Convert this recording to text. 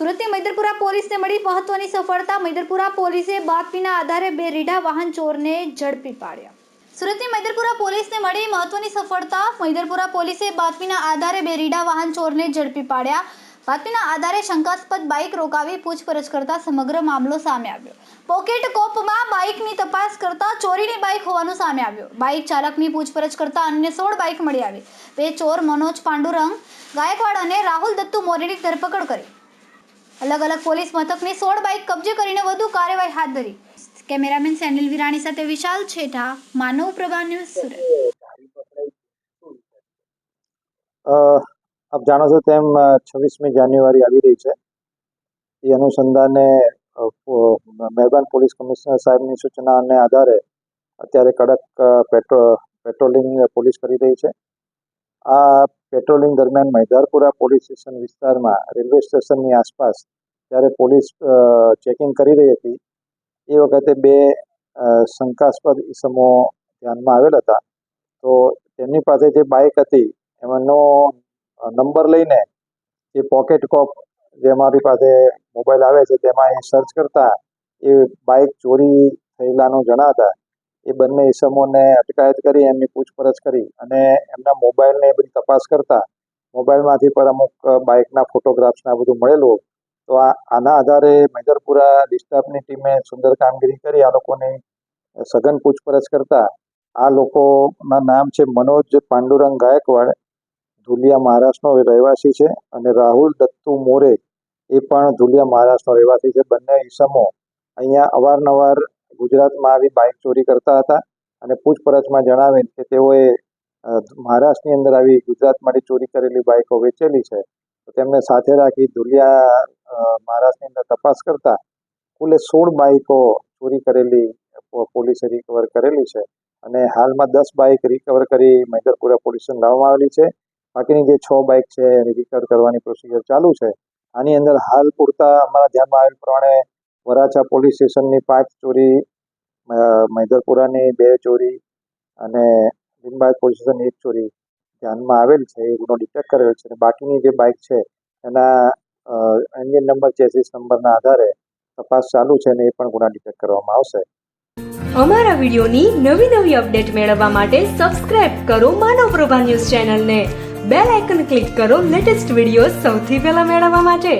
સુરતની મૈદરપુરા પોલીસને મળી મહત્વની સફળતા. મૈદરપુરા પોલીસે બાતમીના આધારે બે રીઢા વાહન ચોરને ઝડપી પાડ્યા. સુરતની મૈદરપુરા પોલીસને મળી મહત્વની સફળતા. મૈદરપુરા પોલીસે બાતમીના આધારે બે રીઢા વાહન ચોરને ઝડપી પાડ્યા. બાતમીના આધારે શંકાસ્પદ બાઇક રોકાવી પૂછપરછ કરતા સમગ્ર મામલો સામે આવ્યો. પોકેટ કોપમાં બાઇકની તપાસ કરતા ચોરીની બાઇક હોવાનું સામે આવ્યું. બાઇક ચાલકની પૂછપરછ કરતા અન્ય સોળ બાઇક મળી આવી. બે ચોર મનોજ પાંડુરંગ, ગાયકવાડ અને રાહુલ દત્તુ મોરેની ધરપકડ કરી. અલગ અલગ પોલીસ મથકની સોળ બાઇક કબજે કરીને વધુ કાર્યવાહી હાથ ધરી. કેમેરામેન સેનિલ વિરાણી સાથે વિશાલ છેઠા, માનવ પ્રભા ન્યૂઝ સુરત. આપ જાણો છો તેમ છવ્વીસમી જાન્યુઆરી આવી રહી છે. એ અનુસંધાને મહેરબાન પોલીસ કમિશનર સાહેબની સૂચનાને આધારે અત્યારે કડક પેટ્રોલિંગ પોલીસ કરી રહી છે. આ પેટ્રોલિંગ દરમિયાન મૈદારપુરા પોલીસ સ્ટેશન વિસ્તારમાં રેલવે સ્ટેશનની આસપાસ જ્યારે પોલીસ ચેકિંગ કરી રહી હતી, એ વખતે બે શંકાસ્પદ ઇસમો ધ્યાનમાં આવેલ હતા. તો તેમની પાસે જે બાઇક હતી, એમાંનો નંબર લઈને એ પોકેટ કોપ જે અમારી પાસે મોબાઈલ આવે છે, તેમાં એ સર્ચ કરતા એ બાઇક ચોરી થયેલાનું જણાતા એ બંને ઈસમોને અટકાયત કરી, એમની પૂછપરછ કરી અને એમના મોબાઈલને એ બધી તપાસ કરતા મોબાઈલમાંથી પર અમુક બાઇકના ફોટોગ્રાફ્સના બધું મળેલું. તો આના આધારે મેદરપુરા ડિસ્ટાફની ટીમે સુંદર કામગીરી કરી, આ લોકોની સઘન પૂછપરછ કરતા. આ લોકોના નામ છે મનોજ પાંડુરંગ ગાયકવાડ, ધુલિયા મહારાષ્ટ્રનો રહેવાસી છે અને રાહુલ દત્તુ મોરે એ પણ ધુલિયા મહારાષ્ટ્રનો રહેવાસી છે. બંને ઈસમો અહીંયા અવારનવાર ગુજરાતમાં આવી બાઇક ચોરી કરતા હતા અને પૂછપરછમાં જણાવેલ કે તેઓએ મહારાષ્ટ્રની અંદર આવી ગુજરાતમાંથી ચોરી કરેલી બાઇકો વેચેલી છે. તો તેમને સાથે રાખી ધુલિયા મહારાષ્ટ્રની અંદર તપાસ કરતા કુલે સોળ બાઇકો ચોરી કરેલી પોલીસે રિકવર કરેલી છે. અને હાલમાં દસ બાઇક રિકવર કરી મૈદરપુરા પોલીસ લાવવામાં આવેલી છે. બાકીની જે છ બાઇક છે એની રિકવર કરવાની પ્રોસિજર ચાલુ છે. આની અંદર હાલ પૂરતા અમારા ધ્યાનમાં આવેલ પ્રમાણે વરાછા પોલીસ સ્ટેશનની પાંચ ચોરી મૈદરપુરાની બે ચોરી અને લીંબાયત પોલીસ સ્ટેશનની એક ચોરી ધ્યાનમાં આવેલ છે, એ ગુનો ડિટેક્ટ કરેલ છે અને બાકીની જે બાઇક છે, એના એન્જિન નંબર ચેસીસ નંબરના આધારે તપાસ ચાલુ છે અને એ પણ ગુના ડિટેક્ટ કરવામાં આવશે. અમારા વિડિયોની નવી નવી અપડેટ મેળવવા માટે સબસ્ક્રાઇબ કરો માનવ પ્રભા ન્યૂઝ ચેનલને. બેલ આઇકન ક્લિક કરો લેટેસ્ટ વીડિયો સૌથી પહેલા મેળવવા માટે.